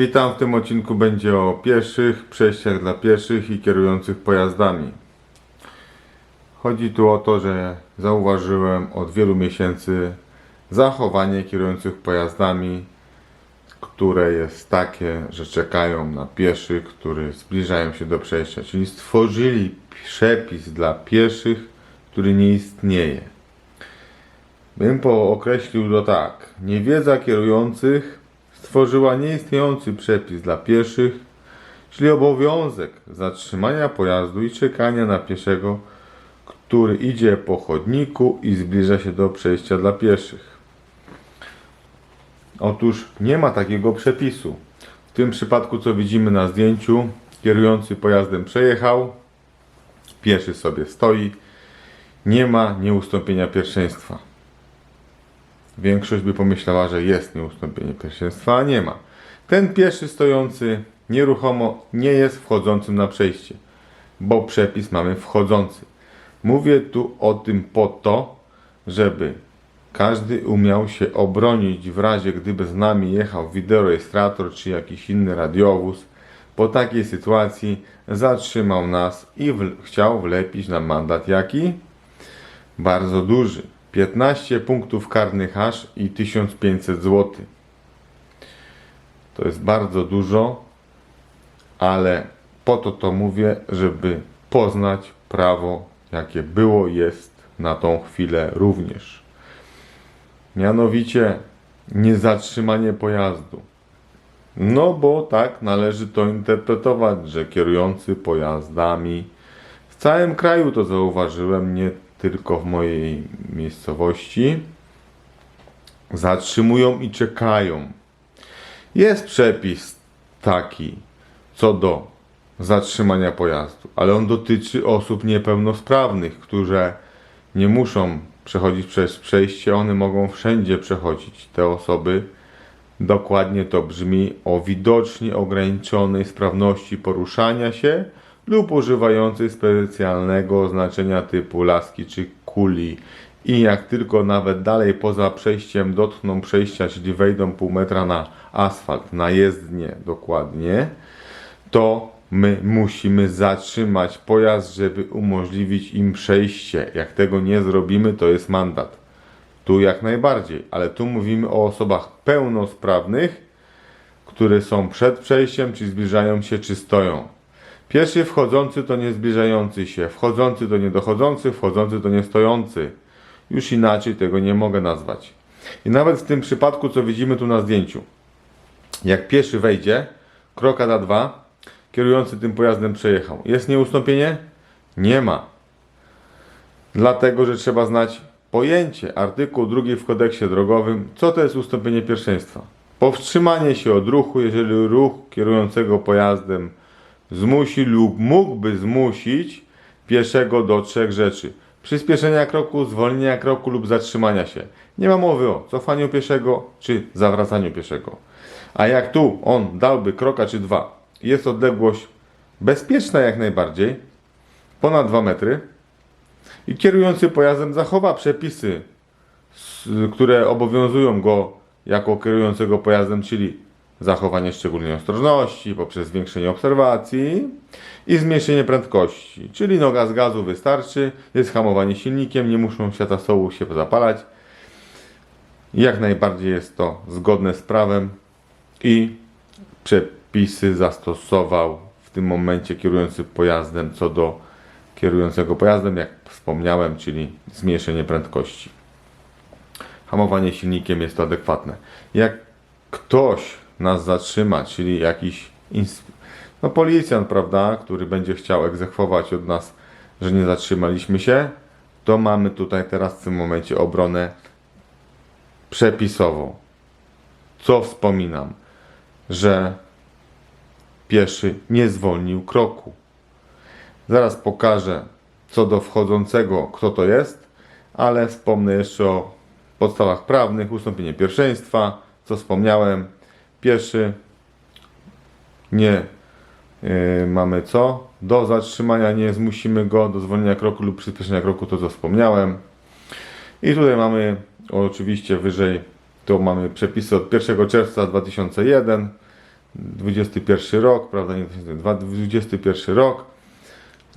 Witam, w tym odcinku będzie o pieszych, przejściach dla pieszych i kierujących pojazdami. Chodzi tu o to, że zauważyłem od wielu miesięcy zachowanie kierujących pojazdami, które jest takie, że czekają na pieszych, którzy zbliżają się do przejścia, czyli stworzyli przepis dla pieszych, który nie istnieje. Bym po określił to tak. Niewiedza kierujących stworzyła nieistniejący przepis dla pieszych, czyli obowiązek zatrzymania pojazdu i czekania na pieszego, który idzie po chodniku i zbliża się do przejścia dla pieszych. Otóż nie ma takiego przepisu. W tym przypadku, co widzimy na zdjęciu, kierujący pojazdem przejechał, pieszy sobie stoi, nie ma nieustąpienia pierwszeństwa. Większość by pomyślała, że jest nieustąpienie pierwszeństwa, a nie ma. Ten pieszy stojący nieruchomo nie jest wchodzącym na przejście, bo przepis mamy wchodzący. Mówię tu o tym po to, żeby każdy umiał się obronić w razie gdyby z nami jechał wideorejestrator czy jakiś inny radiowóz. Po takiej sytuacji zatrzymał nas i w, chciał wlepić nam mandat jaki? Bardzo duży. 15 punktów karnych aż i 1500 zł. To jest bardzo dużo, ale po to to mówię, żeby poznać prawo, jakie było, jest na tą chwilę również. Mianowicie niezatrzymanie pojazdu. No bo tak należy to interpretować, że kierujący pojazdami w całym kraju to zauważyłem, nie tylko w mojej miejscowości, zatrzymują i czekają. Jest przepis taki co do zatrzymania pojazdu, ale on dotyczy osób niepełnosprawnych, które nie muszą przechodzić przez przejście, one mogą wszędzie przechodzić. Te osoby dokładnie to brzmi o widocznie ograniczonej sprawności poruszania się lub używającej specjalnego oznaczenia typu laski czy kuli. I jak tylko nawet dalej poza przejściem dotkną przejścia, czyli wejdą pół metra na asfalt, na jezdnię dokładnie, to my musimy zatrzymać pojazd, żeby umożliwić im przejście. Jak tego nie zrobimy, to jest mandat. Tu jak najbardziej, ale tu mówimy o osobach pełnosprawnych, które są przed przejściem, czy zbliżają się, czy stoją. Pierwszy wchodzący to nie zbliżający się, wchodzący to nie dochodzący, wchodzący to nie stojący. Już inaczej tego nie mogę nazwać. I nawet w tym przypadku, co widzimy tu na zdjęciu, jak pieszy wejdzie, kroka da dwa, kierujący tym pojazdem przejechał. Jest nieustąpienie? Nie ma. Dlatego, że trzeba znać pojęcie, artykuł drugi w kodeksie drogowym, co to jest ustąpienie pierwszeństwa. Powstrzymanie się od ruchu, jeżeli ruch kierującego pojazdem zmusi lub mógłby zmusić pieszego do trzech rzeczy. Przyspieszenia kroku, zwolnienia kroku lub zatrzymania się. Nie ma mowy o cofaniu pieszego czy zawracaniu pieszego. A jak tu on dałby kroka czy dwa, jest odległość bezpieczna jak najbardziej, ponad 2 metry i kierujący pojazdem zachowa przepisy, które obowiązują go jako kierującego pojazdem, czyli zachowanie szczególnej ostrożności poprzez zwiększenie obserwacji i zmniejszenie prędkości, czyli noga z gazu wystarczy, jest hamowanie silnikiem, nie muszą światła się zapalać. Jak najbardziej jest to zgodne z prawem i przepisy zastosował w tym momencie kierujący pojazdem co do kierującego pojazdem, jak wspomniałem, czyli zmniejszenie prędkości. Hamowanie silnikiem jest to adekwatne. Jak ktoś nas zatrzyma, czyli jakiś no, policjant, prawda, który będzie chciał egzekwować od nas, że nie zatrzymaliśmy się, to mamy tutaj teraz w tym momencie obronę przepisową. Co wspominam? Że pieszy nie zwolnił kroku. Zaraz pokażę co do wchodzącego, kto to jest, ale wspomnę jeszcze o podstawach prawnych, ustąpienie pierwszeństwa, co wspomniałem. Pieszy nie yy, mamy co? Do zatrzymania nie zmusimy go, do zwolnienia kroku lub przyspieszenia kroku, to co wspomniałem. I tutaj mamy oczywiście wyżej, to mamy przepisy od 1 czerwca 2001 21 rok, prawda, nie 21 rok,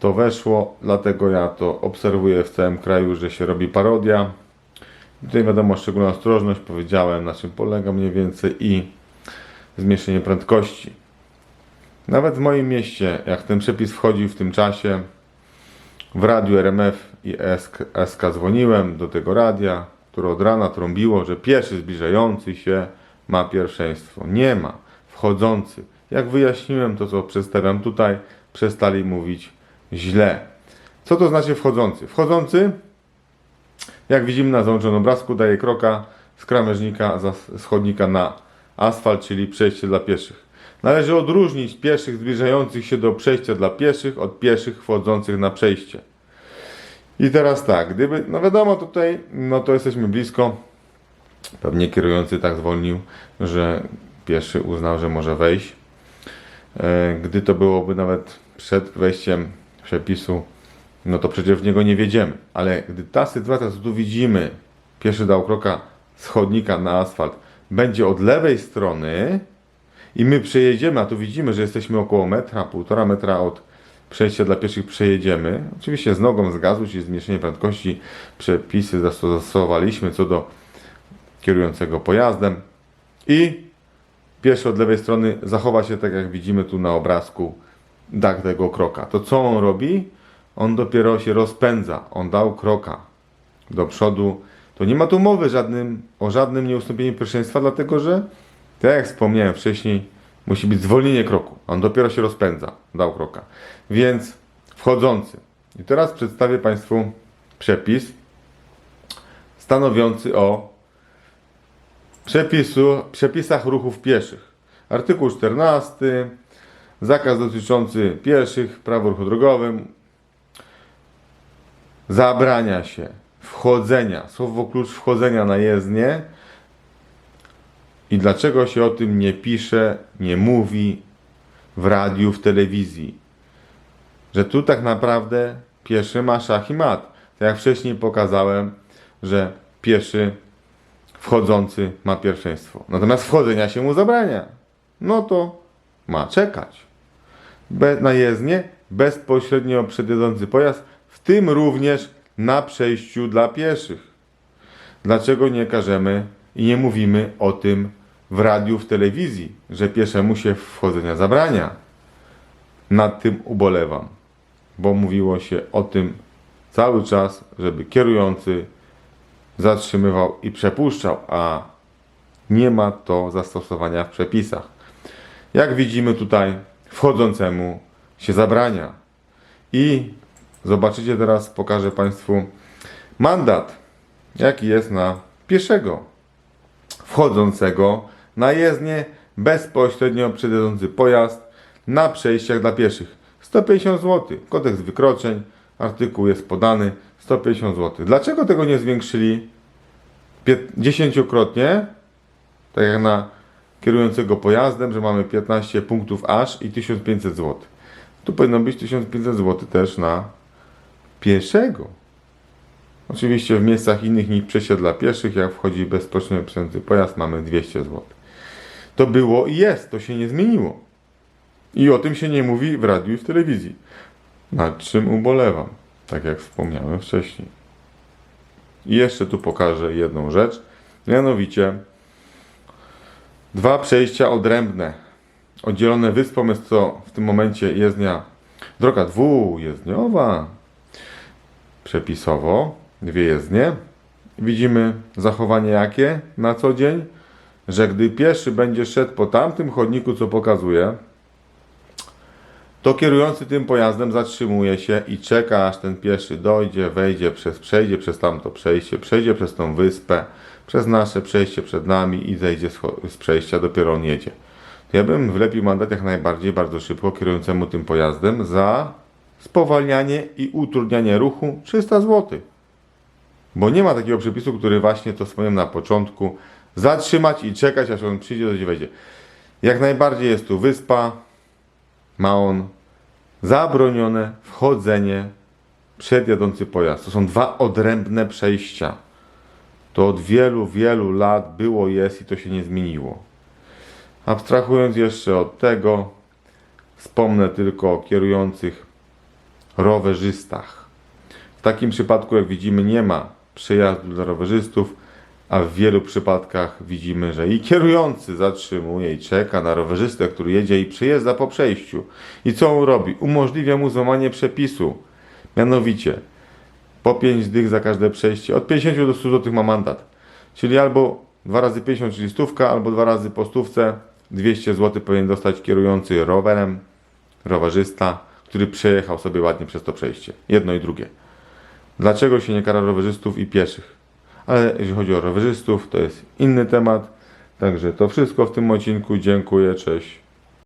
to weszło, dlatego ja to obserwuję w całym kraju, że się robi parodia. Tutaj wiadomo, szczególna ostrożność, powiedziałem na czym polega mniej więcej i zmniejszenie prędkości. Nawet w moim mieście, jak ten przepis wchodził w tym czasie, w radiu RMF i SK, SK dzwoniłem do tego radia, które od rana trąbiło, że pieszy zbliżający się ma pierwszeństwo. Nie ma. Wchodzący. Jak wyjaśniłem to, co przedstawiam tutaj, przestali mówić źle. Co to znaczy wchodzący? Wchodzący, jak widzimy na załączonym obrazku, daje kroka z krawężnika, za- z chodnika na asfalt, czyli przejście dla pieszych. Należy odróżnić pieszych zbliżających się do przejścia dla pieszych od pieszych wchodzących na przejście. I teraz tak, gdyby, no wiadomo tutaj, no to jesteśmy blisko. Pewnie kierujący tak zwolnił, że pieszy uznał, że może wejść. E, Gdy to byłoby nawet przed wejściem przepisu, no to przecież w niego nie wiedziemy. Ale gdy ta sytuacja, co tu widzimy, pieszy dał kroka z chodnika na asfalt, będzie od lewej strony i my przejedziemy, a tu widzimy, że jesteśmy około metra, półtora metra od przejścia dla pieszych przejedziemy. Oczywiście z nogą z gazu, czyli zmniejszenie prędkości, przepisy zastosowaliśmy co do kierującego pojazdem i pieszy od lewej strony zachowa się tak jak widzimy tu na obrazku dach tego kroka. To co on robi? On dopiero się rozpędza. On dał kroka do przodu. To nie ma tu mowy żadnym, o żadnym nieustąpieniu pierwszeństwa, dlatego że, tak jak wspomniałem wcześniej, musi być zwolnienie kroku. On dopiero się rozpędza. Dał kroka. Więc wchodzący. I teraz przedstawię Państwu przepis stanowiący o przepisu, przepisach ruchów pieszych. Artykuł 14. Zakaz dotyczący pieszych, prawo ruchu drogowym. Zabrania się wchodzenia, słowo klucz wchodzenia na jezdnię. I dlaczego się o tym nie pisze, nie mówi w radiu, w telewizji? Że tu tak naprawdę pieszy ma szach i mat. Tak jak wcześniej pokazałem, że pieszy wchodzący ma pierwszeństwo. Natomiast wchodzenia się mu zabrania. No to ma czekać. Be, na jezdnię bezpośrednio przedjedzący pojazd, w tym również na przejściu dla pieszych. Dlaczego nie każemy i nie mówimy o tym w radiu, w telewizji, że pieszemu się wchodzenia zabrania? Nad tym ubolewam, bo mówiło się o tym cały czas, żeby kierujący zatrzymywał i przepuszczał, a nie ma to zastosowania w przepisach. Jak widzimy tutaj, wchodzącemu się zabrania. I zobaczycie teraz, pokażę Państwu mandat, jaki jest na pieszego wchodzącego na jezdnię bezpośrednio przedjedzący pojazd na przejściach dla pieszych. 150 zł. Kodeks wykroczeń, artykuł jest podany 150 zł. Dlaczego tego nie zwiększyli pię- dziesięciokrotnie? Tak jak na kierującego pojazdem, że mamy 15 punktów aż i 1500 zł. Tu powinno być 1500 zł też na pieszego. Oczywiście w miejscach innych niż przejście dla pieszych, jak wchodzi bezpośrednio przedjedzący pojazd, mamy 200 zł. To było i jest, to się nie zmieniło. I o tym się nie mówi w radiu i w telewizji. Nad czym ubolewam, tak jak wspomniałem wcześniej. I jeszcze tu pokażę jedną rzecz, mianowicie dwa przejścia odrębne. Oddzielone wyspą jest to w tym momencie jezdnia, droga dwujezdniowa, przepisowo, dwie jezdnie. Widzimy zachowanie jakie na co dzień, że gdy pieszy będzie szedł po tamtym chodniku, co pokazuje, to kierujący tym pojazdem zatrzymuje się i czeka, aż ten pieszy dojdzie, wejdzie przez, przejdzie przez tamto przejście, przejdzie przez tą wyspę, przez nasze przejście przed nami i zejdzie z, z przejścia, dopiero on jedzie. Ja bym wlepił mandat jak najbardziej, bardzo szybko kierującemu tym pojazdem za spowalnianie i utrudnianie ruchu 300 zł. Bo nie ma takiego przepisu, który właśnie to wspomniałem na początku, zatrzymać i czekać, aż on przyjdzie, dojdzie, wejdzie. Jak najbardziej jest tu wyspa, ma on zabronione wchodzenie przed jadący pojazd. To są dwa odrębne przejścia. To od wielu, wielu lat było, jest i to się nie zmieniło. Abstrahując jeszcze od tego, wspomnę tylko o kierujących rowerzystach. W takim przypadku, jak widzimy, nie ma przejazdu dla rowerzystów, a w wielu przypadkach widzimy, że i kierujący zatrzymuje i czeka na rowerzystę, który jedzie i przyjeżdża po przejściu. I co on robi? Umożliwia mu złamanie przepisu. Mianowicie, po 5 dych za każde przejście, od 50 do 100 zł ma mandat. Czyli albo 2 razy 50, czyli stówka, albo 2 razy po stówce 200 zł powinien dostać kierujący rowerem, rowerzysta, który przejechał sobie ładnie przez to przejście. Jedno i drugie. Dlaczego się nie kara rowerzystów i pieszych? Ale jeżeli chodzi o rowerzystów, to jest inny temat. Także to wszystko w tym odcinku. Dziękuję, cześć.